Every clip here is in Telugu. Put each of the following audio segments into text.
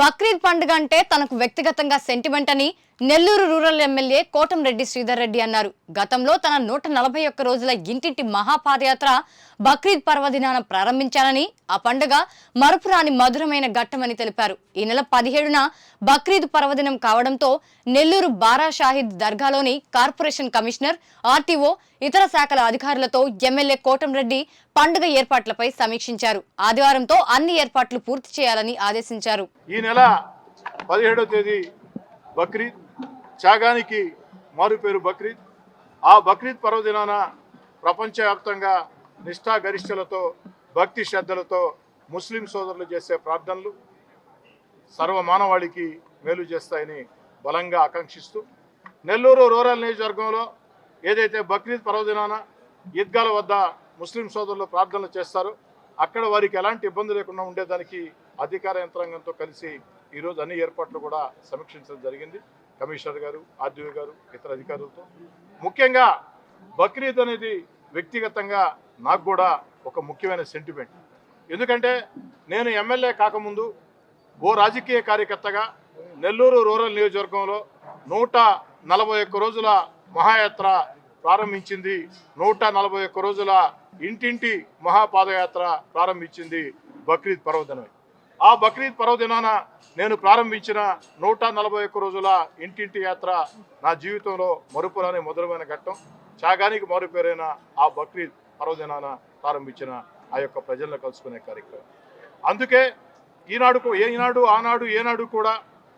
బక్రీద్ పండుగ అంటే తనకు వ్యక్తిగతంగా సెంటిమెంట్ అని నెల్లూరు రూరల్ ఎమ్మెల్యే కోటంరెడ్డి శ్రీధర్ రెడ్డి అన్నారు. గతంలో తన నూట నలభై ఒక్క రోజుల ఇంటింటి మహాపాదయాత్ర బక్రీద్ పర్వదినాన ప్రారంభించానని ఆ పండుగ మరుపురాని మధురమైన ఘట్టమని తెలిపారు. ఈ నెల పదిహేడున బక్రీద్ పర్వదినం కావడంతో నెల్లూరు బారా షాహిద్ దర్గాలోని కార్పొరేషన్ కమిషనర్ ఆర్టీఓ ఇతర శాఖల అధికారులతో ఎమ్మెల్యే కోటంరెడ్డి పండుగ ఏర్పాట్లపై సమీక్షించారు. ఆదివారంతో అన్ని ఏర్పాట్లు పూర్తి చేయాలని ఆదేశించారు. ఈ నెల పదిహేడవ తేదీ బక్రీద్ త్యాగానికి మారు పేరు బక్రీద్. ఆ బక్రీద్ పర్వదినాన ప్రపంచవ్యాప్తంగా నిష్ఠాగరిష్టలతో భక్తి శ్రద్ధలతో ముస్లిం సోదరులు చేసే ప్రార్థనలు సర్వ మానవాళికి మేలు చేస్తాయని బలంగా ఆకాంక్షిస్తూ నెల్లూరు రూరల్ నియోజకవర్గంలో ఏదైతే బక్రీద్ పర్వదినాన ఈద్గాల వద్ద ముస్లిం సోదరులు ప్రార్థనలు చేస్తారో అక్కడ వారికి ఎలాంటి ఇబ్బంది లేకుండా ఉండేదానికి అధికార యంత్రాంగంతో కలిసి ఈరోజు అన్ని ఏర్పాట్లు కూడా సమీక్షించడం జరిగింది. కమిషనర్ గారు ఆర్డీఓ గారు ఇతర అధికారులతో. ముఖ్యంగా బక్రీద్ అనేది వ్యక్తిగతంగా నాకు కూడా ఒక ముఖ్యమైన సెంటిమెంట్ ఎందుకంటే నేను ఎమ్మెల్యే కాకముందు ఓ రాజకీయ కార్యకర్తగా నెల్లూరు రూరల్ నియోజకవర్గంలో నూట నలభై ఒక్క రోజుల మహాయాత్ర ప్రారంభించింది. నూట నలభై ఒక్క రోజుల ఇంటింటి మహాపాదయాత్ర ప్రారంభించింది బక్రీద్ పర్వదినమే ఆ బక్రీద్ పర్వదినాన నేను ప్రారంభించిన నూట నలభై ఒక్క రోజుల ఇంటింటి యాత్ర నా జీవితంలో మరుపురాని మధురమైన ఘట్టం. త్యాగానికి మరుపేరైన ఆ బక్రీద్ పర్వదినాన ప్రారంభించిన ఆ యొక్క ప్రజలను కలుసుకునే కార్యక్రమం. అందుకే ఈనాడు ఏ ఈనాడు ఆనాడు ఏనాడు కూడా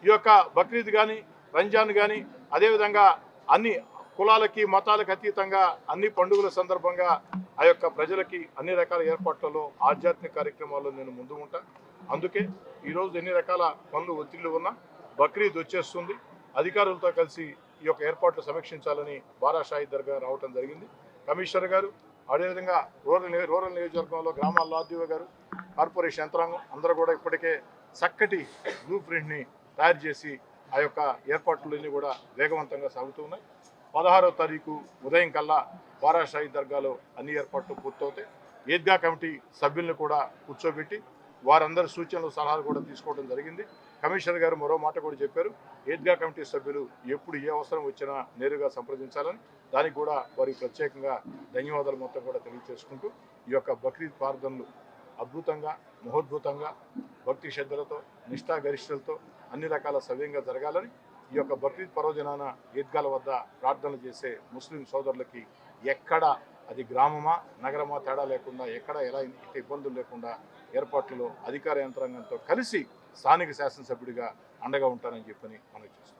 ఈ యొక్క బక్రీద్ కానీ రంజాన్ కానీ అదేవిధంగా అన్ని కులాలకి మతాలకు అతీతంగా అన్ని పండుగల సందర్భంగా ఆ యొక్క ప్రజలకి అన్ని రకాల ఏర్పాట్లలో ఆధ్యాత్మిక కార్యక్రమాల్లో నేను ముందు ఉంటా. అందుకే ఈరోజు ఎన్ని రకాల పనులు ఒత్తిళ్ళు ఉన్నా బక్రీద్ వచ్చేస్తుంది. అధికారులతో కలిసి ఈ యొక్క ఏర్పాట్లు సమీక్షించాలని బారా షాహి దర్గా రావటం జరిగింది. కమిషనర్ గారు అదేవిధంగా రూరల్ రూరల్ నియోజకవర్గంలో గ్రామాల్లో ఆర్డీఓ గారు కార్పొరేషన్ యంత్రాంగం అందరూ కూడా ఇప్పటికే చక్కటి బ్లూ ప్రింట్ని తయారు చేసి ఆ యొక్క ఏర్పాట్లన్నీ కూడా వేగవంతంగా సాగుతూ ఉన్నాయి. పదహారవ తారీఖు ఉదయం కల్లా బారాషాహి దర్గాలో అన్ని ఏర్పాట్లు పూర్తవుతాయి. ఈద్గా కమిటీ సభ్యులను కూడా కూర్చోబెట్టి వారందరి సూచనలు సలహాలు కూడా తీసుకోవడం జరిగింది. కమిషనర్ గారు మరో మాట కూడా చెప్పారు. ఈద్గా కమిటీ సభ్యులు ఎప్పుడు ఏ అవసరం వచ్చినా నేరుగా సంప్రదించాలని దానికి కూడా వారికి ప్రత్యేకంగా ధన్యవాదాలు మొత్తం కూడా తెలియజేసుకుంటూ ఈ యొక్క బక్రీద్ ప్రార్థనలు అద్భుతంగా మహోద్భుతంగా భక్తి శ్రద్ధలతో నిష్ఠాగరిష్టలతో అన్ని రకాల సవ్యంగా జరగాలని ఈ యొక్క బక్రీద్ పరోజనాన ఈద్గాల వద్ద ప్రార్థనలు చేసే ముస్లిం సోదరులకి ఎక్కడ అది గ్రామమా నగరమా తేడా లేకుండా ఎక్కడ ఎలా ఇంత ఇబ్బందులు లేకుండా ఏర్పాట్లలో అధికార యంత్రాంగంతో కలిసి స్థానిక శాసనసభ్యుడిగా అండగా ఉంటానని చెప్పని మనం చూస్తాం